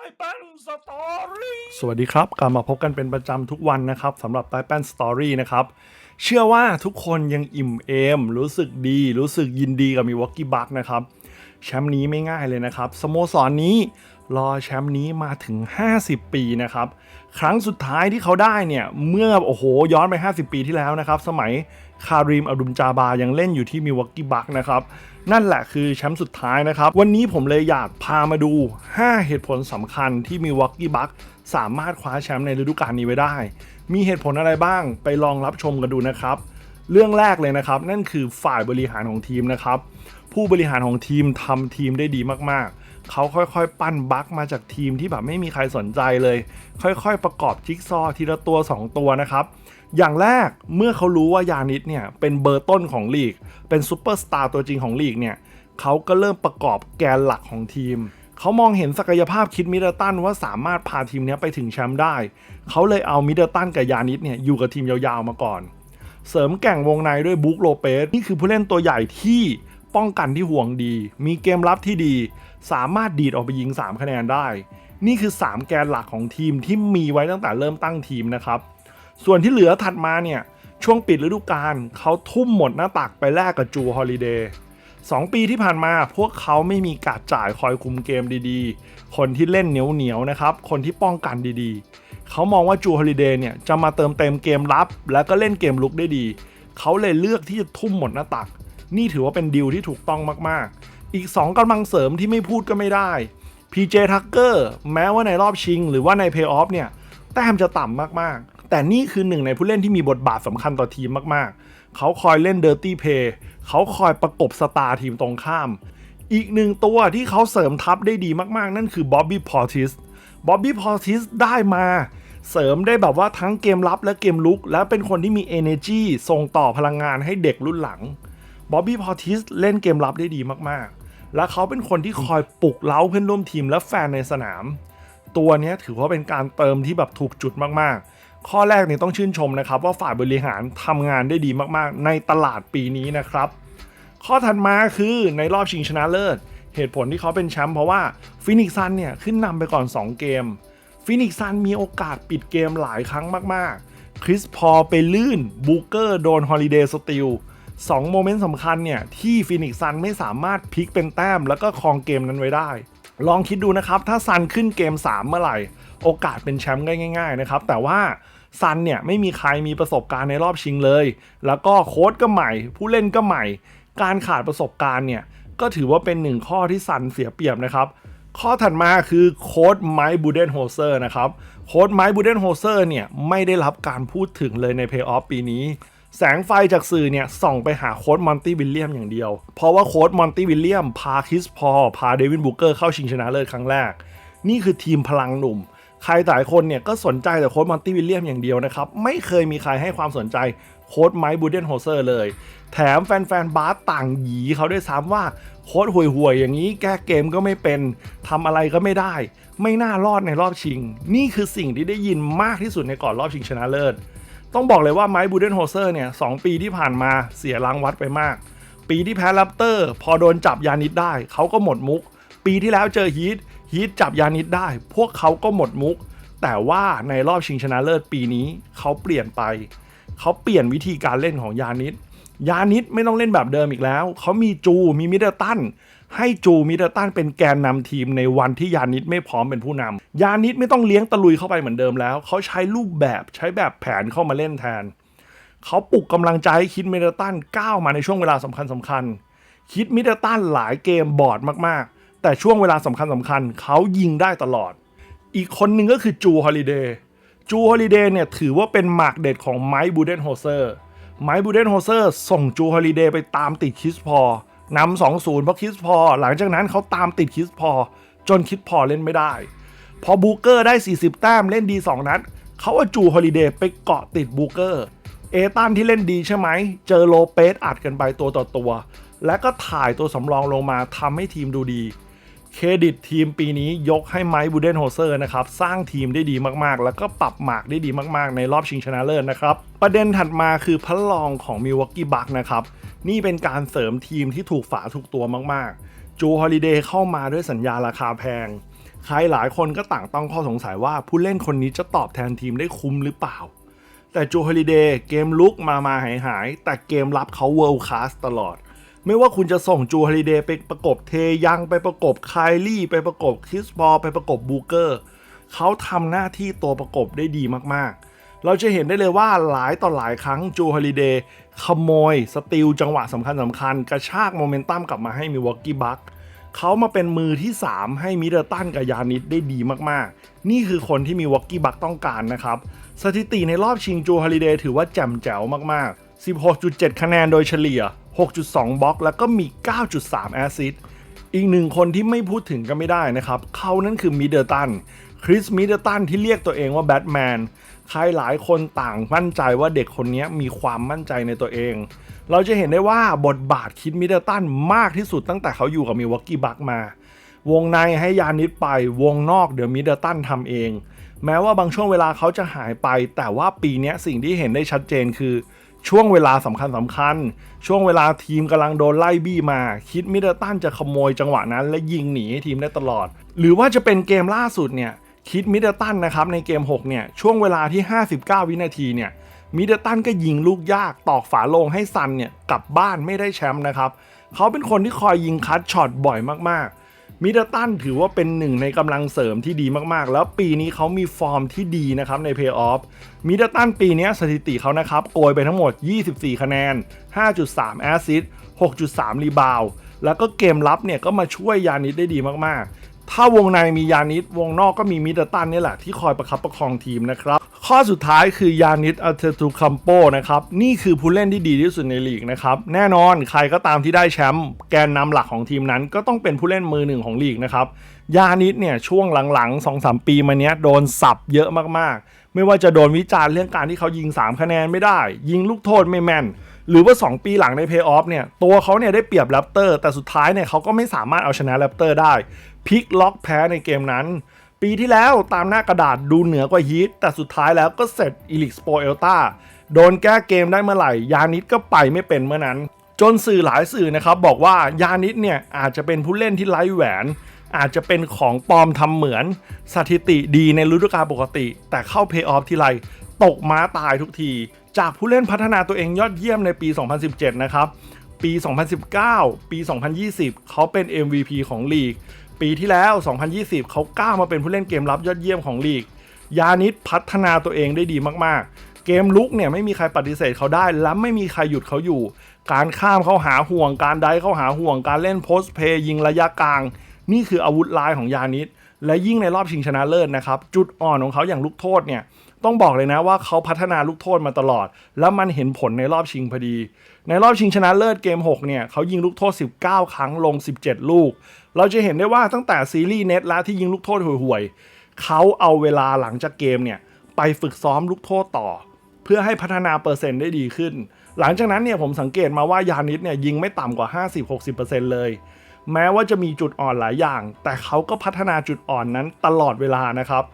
ายแป้นสตอรี่สวัสดีครับกลับมาพบกันเป็นประจำทุกวันนะครับสำหรับใต้แป้นสตอรี่นะครับ เชื่อว่าทุกคนยังอิ่มเอม รู้สึกดี รู้สึกยินดีกับมีวอกกี้บักนะครับ แชมป์นี้ไม่ง่ายเลยนะครับสโมสรนนี้รอแชมป์นี้มาถึง 50 ปีนะครับ ครั้งสุดท้ายที่เขาได้เนี่ย เมื่อโอ้โหย้อนไป 50 ปีที่แล้วนะครับ สมัยคาริมอับดุมจาบายังเล่นอยู่ที่มิวอกกี้บักนะครับ นั่นแหละคือแชมป์สุดท้ายนะครับ วันนี้ผมเลยอยากพามาดู 5 เหตุผลสำคัญที่มิวอกกี้บักสามารถคว้าแชมป์ในฤดูกาลนี้ไว้ได้ มีเหตุผลอะไรบ้างไปลองรับชมกันดูนะครับ เรื่องแรกเลยนะครับ นั่นคือฝ่ายบริหารของทีมนะครับ ผู้บริหารของทีมทำทีมได้ดีมากๆ เขาค่อยๆ ปั้นบั๊กมาจากทีมที่แบบไม่มีใครสนใจเลย ค่อยๆ ประกอบจิ๊กซอทีละตัว 2 ตัวนะครับ อย่างแรกเมื่อเขารู้ว่ายานิดเนี่ยเป็นเบอร์ต้นของลีก เป็นซูเปอร์สตาร์ตัวจริงของลีกเนี่ยเขาก็เริ่มประกอบแกนหลักของทีมเขามองเห็นศักยภาพคิดมิดเดิลตันว่าสามารถพาทีมนี้ไปถึงแชมป์ได้ เขาเลยเอามิดเดิลตันกับยานิดเนี่ยอยู่กับทีมยาวๆมาก่อน เสริมแก่งวงในด้วยบุ๊กโลเปสนี่คือผู้เล่นตัวใหญ่ที่ป้องกันที่ห่วงดี มีเกมรับที่ดี สามารถดีดออกไปยิง 3 คะแนนได้ นี่คือ 3 แกนหลักของทีมที่มีไว้ตั้งแต่เริ่มตั้งทีมนะครับ ส่วนที่เหลือถัดมาเนี่ยช่วงปิดฤดูกาลเขาทุ่มหมดหน้าตักไปแลกกับจูฮอลิเดย์สองปีที่ผ่านมาพวกเขาไม่มีการจ่ายคอยคุมเกมดีๆ คนที่เล่นเหนียวๆนะครับ คนที่ป้องกันดีๆ เขามองว่าจูฮอลิเดย์เนี่ยจะมาเติมเต็มเกมรับ แล้วก็เล่นเกมลุกได้ดี เขาเลยเลือกที่จะทุ่มหมดหน้าตัก นี่ถือว่าเป็นดีลที่ถูกต้องมากๆ อีก 2กำลังเสริมที่ไม่พูดก็ไม่ได้ PJ Tucker แม้ว่าในรอบชิง หรือว่าในเพย์ออฟเนี่ยแต้มจะต่ำมากๆ แต่นี่คือหนึ่งในผู้เล่นที่มีบทบาทสำคัญต่อทีมมากๆ เขาคอยเล่นเดอร์ตี้เพย์เขาคอยประกบสตาร์ทีมตรงข้าม อีกหนึ่งตัวที่เขาเสริมทัพได้ดีมากๆ นั่นคือบ๊อบบี้พอร์ติส บ๊อบบี้พอติสได้มาเสริมได้แบบว่าทั้งเกมรับและเกมลุก และเป็นคนที่มี energy ส่งต่อพลังงานให้เด็กรุ่นหลังบ๊อบบี้พอติสเล่นเกมรับได้ดีมากๆ และเขาเป็นคนที่คอยปลุกเล้าเพื่อนร่วมทีมและแฟนในสนาม ตัวนี้ถือว่าเป็นการเติมที่แบบถูกจุดมากๆ ข้อแรกเนี่ยต้องชื่นชมนะครับว่าฝ่ายบริหารทำงานได้ดีมากๆ ในตลาดปีนี้นะครับ ข้อถัดมาคือในรอบชิงชนะเลิศ เหตุผลที่เขาเป็นแชมป์เพราะว่าฟินิกซันเนี่ยขึ้นนำไปก่อน 2 เกมฟินิกซันมีโอกาสปิดเกมหลายครั้งมากๆ คริสพอไปลื่นบูเกอร์โดนฮอลิเดย์สติลสองโมเมนต์สำคัญเนี่ยที่ฟินิกซันไม่สามารถพลิกเป็นแต้ม แล้วก็ครองเกมนั้นไว้ได้ ลองคิดดูนะครับถ้าซันขึ้นเกม 3 เมื่อไหร่ โอกาสเป็นแชมป์ได้ง่าย ๆ นะครับ แต่ว่าซันเนี่ยไม่มีใครมีประสบการณ์ในรอบชิงเลย แล้วก็โค้ดก็ใหม่ ผู้เล่นก็ใหม่ การขาดประสบการณ์เนี่ย ก็ถือว่าเป็นหนึ่งข้อที่ซันเสียเปรียบนะครับ ข้อถัดมาคือโค้ดไมค์บูเดนโฮเซอร์นะครับโค้ดไมค์บูเดนโฮเซอร์เนี่ยไม่ได้รับการพูดถึงเลยในเพย์ออฟปีนี้ แสงไฟจากสื่อเนี่ยส่องไปหาโค้ดมอนตี้วิลเลียมอย่างเดียว เพราะว่าโค้ดมอนตี้วิลเลียมพาคิสพอพาเดวินบูเกอร์เข้าชิงชนะเลิศครั้งแรก นี่คือทีมพลังหนุ่มใครหลายคนเนี่ยก็สนใจแต่โค้ดมอนตี้วิลเลียมอย่างเดียวนะครับ ไม่เคยมีใครให้ความสนใจ โค้ดไมค์บูเดนโฮเซอร์เลย แถมแฟนๆบาสต่างหยีเขาด้วยซ้ำว่าโค้ดห่วยๆอย่างนี้แก้เกมก็ไม่เป็นทำอะไรก็ไม่ได้ ไม่น่ารอดในรอบชิง นี่คือสิ่งที่ได้ยินมากที่สุดในก่อนรอบชิงชนะเลิศต้องบอกเลยว่าไมค์บูเดนโฮเซอร์เนี่ยสองปีที่ผ่านมาเสียรางวัดไปมาก ปีที่แพ้แรปเตอร์ พอโดนจับยานิดได้ เขาก็หมดมุก ปีที่แล้วเจอฮีทฮีทจับยานิดได้ พวกเขาก็หมดมุก แต่ว่าในรอบชิงชนะเลิศปีนี้เขาเปลี่ยนไป เขาเปลี่ยนวิธีการเล่นของยานิดยานิดไม่ต้องเล่นแบบเดิมอีกแล้ว เขามีจูมีมิดเดิลตันให้จูมิดเดิลตันเป็นแกนนำทีมในวันที่ยานิดไม่พร้อมเป็นผู้นำยานิดไม่ต้องเลี้ยงตะลุยเข้าไปเหมือนเดิมแล้ว เขาใช้รูปแบบใช้แบบแผนเข้ามาเล่นแทน เขาปลุกกำลังใจให้คิดมิดเดิลตันก้าวมาในช่วงเวลาสำคัญสำคัญๆคิดมิดเดิลตันหลายเกมบอดมากๆ แต่ช่วงเวลาสำคัญสำคัญๆเขายิงได้ตลอด อีกคนหนึ่งก็คือจูฮอลิเดย์ จูฮอลิเดย์เนี่ยถือว่าเป็นหมากเด็ดของไมค์บูเดนโฮเซอร์ไมค์บูเดนโฮเซอร์ส่งจูฮอลิเดย์ไปตามติดคิสพอนำสองศูนย์เพราะคิสพอ หลังจากนั้นเขาตามติดคิสพอ จนคิสพอเล่นไม่ได้ พอบูเกอร์ได้ 40 แต้มเล่นดี 2 นัดเขาเอาจูฮอลิเดย์ไปเกาะติดบูเกอร์เอตันที่เล่นดีใช่ไหม เจอโลเปสอัดกันไปตัวต่อตัว และก็ถ่ายตัวสำรองลงมาทำให้ทีมดูดี เครดิตทีมปีนี้ยกให้ไมค์บูเดนโฮเซอร์นะครับ สร้างทีมได้ดีมากๆ แล้วก็ปรับหมากได้ดีมากๆ ในรอบชิงชนะเลิศนะครับ ประเด็นถัดมาคือพระรองของมิวอกกี้บัคนะครับ นี่เป็นการเสริมทีมที่ถูกฝาถูกตัวมากๆ จูฮอลิเดย์เข้ามาด้วยสัญญาราคาแพง ใครหลายคนก็ต่างต้องข้อสงสัยว่าผู้เล่นคนนี้จะตอบแทนทีมได้คุ้มหรือเปล่า แต่จูฮอลิเดย์เกมลุกมามาหายหายๆแต่เกมรับเขาเวิลด์คลาสตลอด ไม่ว่าคุณจะส่งจูฮอลิเดย์ไปประกบเทยังไปประกบไคลลี่ไปประกบคริสบอลไปประกบบูเกอร์เขาทำหน้าที่ตัวประกบได้ดีมากๆ เราจะเห็นได้เลยว่าหลายต่อหลายครั้งจูฮอลิเดย์ขโมย สติลจังหวะสำคัญสำคัญๆกระชากโมเมนตัมกลับมาให้มิวอกกี้บัคเขามาเป็นมือที่ 3 ให้มิเดอร์ตันกับยานิดได้ดีมากๆ นี่คือคนที่มีวอกกี้บัคต้องการนะครับ สถิติในรอบชิงจูฮอลิเดย์ถือว่าแจ่มแจ๋วมากๆ 16.7 คะแนนโดยเฉลี่ย 6.2 บล็อก แล้วก็มี 9.3 แอสซิสต์อีกหนึ่งคนที่ไม่พูดถึงก็ไม่ได้นะครับ เขานั่นคือมิเดอร์ตัน คริสมิเดอร์ตันที่เรียกตัวเองว่าแบทแมน ใครหลายคนต่างมั่นใจว่าเด็กคนนี้มีความมั่นใจในตัวเอง เราจะเห็นได้ว่าบทบาทคิดมิเดอร์ตันมากที่สุดตั้งแต่เขาอยู่กับมิวอกกี้บัคมา วงในให้ยานิดไป วงนอกเดี๋ยวมิเดอร์ตันทำเอง แม้ว่าบางช่วงเวลาเขาจะหายไป แต่ว่าปีนี้สิ่งที่เห็นได้ชัดเจนคือ ช่วงเวลาสำคัญสำคัญ ช่วงเวลาทีมกำลังโดนไล่บี้มา คิดมิเดอร์ตันจะขโมยจังหวะนั้น และยิงหนีให้ทีมได้ตลอด หรือว่าจะเป็นเกมล่าสุดเนี่ยคิดมิเดอร์ตันนะครับในเกม 6 เนี่ย ช่วงเวลาที่ 59 วินาทีเนี่ยมิเดอร์ตันก็ยิงลูกยากตอกฝาโลงให้ซันเนี่ยกลับบ้านไม่ได้แชมป์นะครับ เขาเป็นคนที่คอยยิงคัดช็อตบ่อยมากๆ มิเดตันถือว่าเป็นหนึ่งในกำลังเสริมที่ดีมากๆ แล้วปีนี้เขามีฟอร์มที่ดีนะครับในเพย์ออฟมิเดตันปีนี้สถิติเขานะครับโกยไปทั้งหมด 24 คะแนน 5.3 แอสซิสต์6.3 รีบาวแล้วก็เกมรับเนี่ยก็มาช่วยยานิดได้ดีมากๆ ถ้าวงในมียานิดวงนอกก็มีมิเดตันนี่แหละที่คอยประคับประคองทีมนะครับ ข้อสุดท้ายคือยานิดอัลเทตูคัมโปนะครับ นี่คือผู้เล่นที่ดีที่สุดในลีกนะครับ แน่นอนใครก็ตามที่ได้แชมป์แกนนำหลักของทีมนั้น ก็ต้องเป็นผู้เล่นมือหนึ่งของลีกนะครับ ยานิดเนี่ยช่วงหลังๆ2-3ปีมาเนี้ยโดนสับเยอะมากๆ ไม่ว่าจะโดนวิจารณ์เรื่องการที่เขายิง 3 คะแนนไม่ได้ ยิงลูกโทษไม่แม่นหรือว่า 2 ปีหลังในเพย์ออฟเนี่ยตัวเขาเนี่ยได้เปรียบแรปเตอร์แต่สุดท้ายเนี่ยเขาก็ไม่สามารถเอาชนะแรปเตอร์ได้พลิกล็อกแพ้ในเกมนั้น ปีที่แล้วตามหน้ากระดาษดูเหนือกว่าฮีทแต่สุดท้ายแล้วก็เสร็จอีลิกสโปเอลตาโดนแก้เกมได้เมื่อไหร่ ยานิดก็ไปไม่เป็นเมื่อนั้น จนสื่อหลายสื่อนะครับ บอกว่ายานิดเนี่ยอาจจะเป็นผู้เล่นที่ไร้แหวน อาจจะเป็นของปลอมทำเหมือน สถิติดีในฤดูกาลปกติ แต่เข้าเพย์ออฟทีไรตกม้าตายทุกที จากผู้เล่นพัฒนาตัวเองยอดเยี่ยมในปี 2017 นะครับปี 2019 ปี 2020 เขาเป็น MVP ของลีก ปีที่แล้ว 2020 เขาก้าวมาเป็นผู้เล่นเกมรับยอดเยี่ยมของลีก ยานิดพัฒนาตัวเองได้ดีมากๆ เกมลุกเนี่ยไม่มีใครปฏิเสธเขาได้ และไม่มีใครหยุดเขาอยู่ การข้ามเข้าหาห่วง การได้เข้าหาห่วง การเล่นโพสเพย์ยิงระยะกลาง นี่คืออาวุธลายของยานิดและยิ่งในรอบชิงชนะเลิศนะครับ จุดอ่อนของเขาอย่างลูกโทษเนี่ย ต้องบอกเลยนะว่าเขาพัฒนาลูกโทษมาตลอด แล้วมันเห็นผลในรอบชิงพอดี ในรอบชิงชนะเลิศเกม 6 เนี่ยเขายิงลูกโทษ 19 ครั้งลง 17 ลูก เราจะเห็นได้ว่าตั้งแต่ซีรีส์เน็ตแล้วที่ยิงลูกโทษห่วยๆเขาเอาเวลาหลังจากเกมเนี่ยไปฝึกซ้อมลูกโทษต่อ เพื่อให้พัฒนาเปอร์เซ็นต์ได้ดีขึ้น หลังจากนั้นเนี่ยผมสังเกตมาว่ายานิดเนี่ยยิงไม่ต่ำกว่า 50-60%เลยแม้ว่าจะมีจุดอ่อนหลายอย่าง แต่เขาก็พัฒนาจุดอ่อนนั้นตลอดเวลานะครับ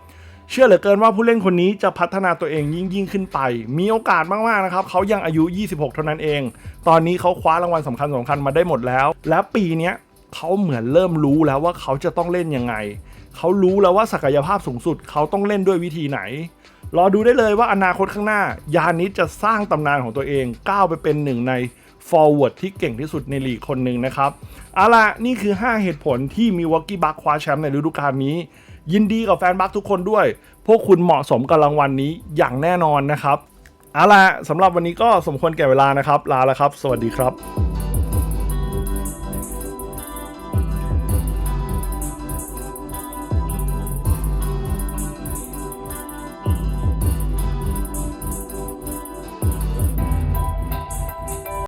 เชื่อเหลือเกินว่าผู้เล่นคนนี้จะพัฒนาตัวเองยิ่งยิ่งขึ้นไป มีโอกาสมากๆนะครับเขายังอายุ 26 เท่านั้นเอง ตอนนี้เขาคว้ารางวัลสำคัญสำคัญมาได้หมดแล้ว และปีนี้เขาเหมือนเริ่มรู้แล้วว่าเขาจะต้องเล่นยังไง เขารู้แล้วว่าศักยภาพสูงสุดเขาต้องเล่นด้วยวิธีไหน รอดูได้เลยว่าอนาคตข้างหน้า ยานิดจะสร้างตำนานของตัวเองก้าวไปเป็นหนึ่งใน forward ที่เก่งที่สุดในลีกคนหนึ่งนะครับเอาล่ะนี่คือ 5 เหตุผลที่มีวอกกี้บัคคว้าแชมป์ในฤดูกาลนี้ ยินดีกับแฟนบัคทุกคนด้วย พวกคุณเหมาะสมกับรางวัลนี้อย่างแน่นอนนะครับเอาละสำหรับวันนี้ก็สมควรแก่เวลานะครับ ลาแล้วครับ สวัสดีครับ